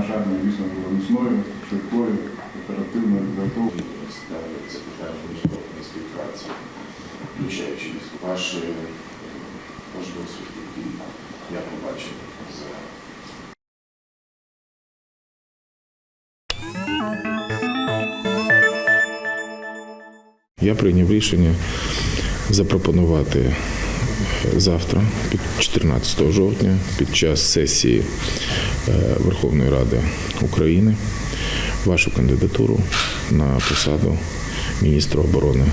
армія дійсно була міцною, швидкою, оперативною, підготовленою. ставляться питання міжнародної співпраці, включаючи ваш, е, ваш я побачив за Я прийняв рішення запропонувати завтра, під 14 жовтня, під час сесії е, Верховної Ради України, вашу кандидатуру на посаду міністра оборони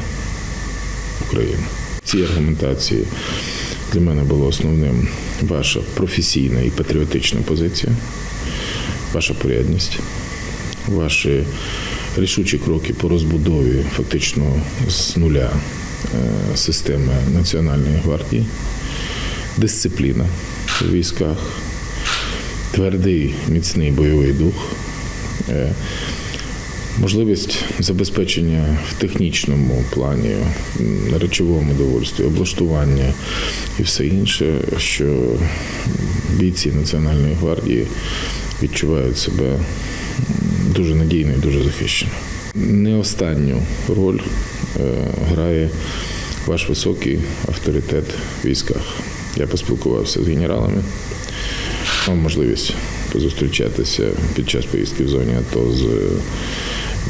України. В цій аргументації для мене було основним ваша професійна і патріотична позиція, ваша порядність, ваші рішучі кроки по розбудові фактично з нуля системи Національної гвардії, дисципліна у військах, твердий міцний бойовий дух, е, можливість забезпечення в технічному плані, речовому довольстві, облаштування і все інше, що бійці Національної гвардії відчувають себе дуже надійно і дуже захищено. Не останню роль е, грає ваш високий авторитет в військах. Я поспілкувався з генералами, мав можливість позустрічатися під час поїздки в зоні АТО з е,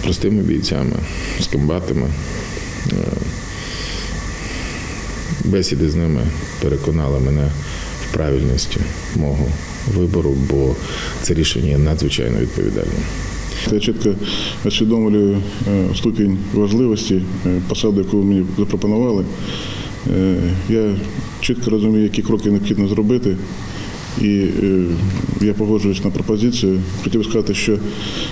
простими бійцями, з комбатами. Е, Бесіди з ними переконали мене в правильності мого вибору, бо це рішення надзвичайно відповідальним. Я чітко усвідомлюю е, ступінь важливості е, посади, яку мені запропонували. Е, Я чітко розумію, які кроки необхідно зробити. І я погоджуюсь на пропозицію. Хотів сказати, що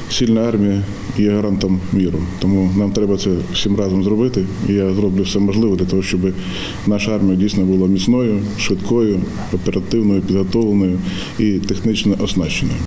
сильна армія є гарантом міру. Тому нам треба це всім разом зробити. І я зроблю все можливе для того, щоб наша армія дійсно була міцною, швидкою, оперативною, підготовленою і технічно оснащеною.